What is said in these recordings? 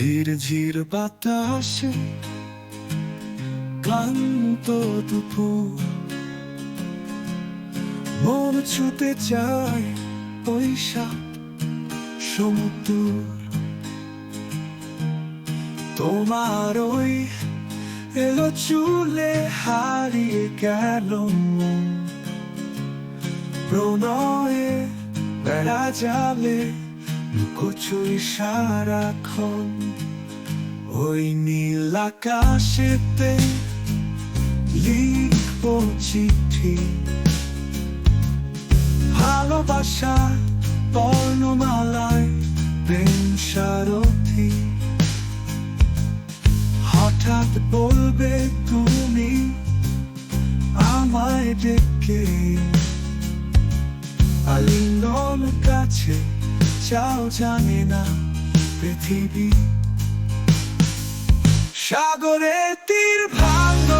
ঝির ঝির বাতাসে, ক্লান্ত দুপুর মন ছুতে চায় পয়সা সমুদ্র তোমার ওই এলো চুলে হারিয়ে গেল। প্রণয়ে বেড়া যাবে লুকোচুরি সারাক্ষণ ওই নীল আকাশেতে লিখব চিঠি। ভালোবাসা বর্ণমালায় প্রেম সারথি। হঠাৎ বলবে তুমি আমায় ডেকে। আলিঙ্গন কাছে চাও জানে না পৃথিবী। সাগরে তীর ভাঙ্গ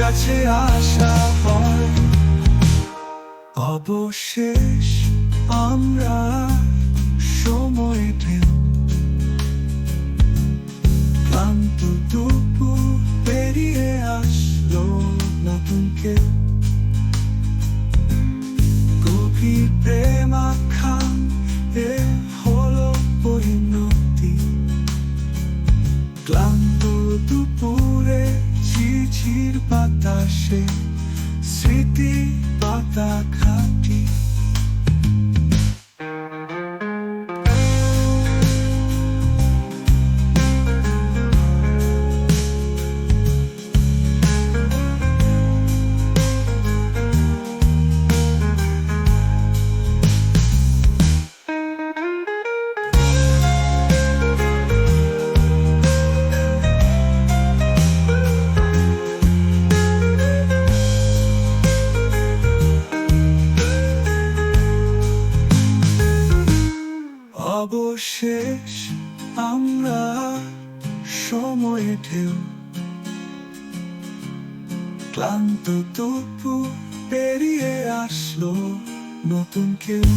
কাছে আসা হয়। অবশেষ আমরা সময় ঢেউ ক্লান্ত দুপুর পেরিয়ে আসলো নতুন কেউ। গভীর প্রেম আখান এ হলো পরিণতি। ক্লান্ত ঝিরঝির বাতাসে স্মৃতি পাতা অবশেষ আমরা সময় ঢেউ। ক্লান্ত তপু পেরিয়ে আসলো নতুন কেউ।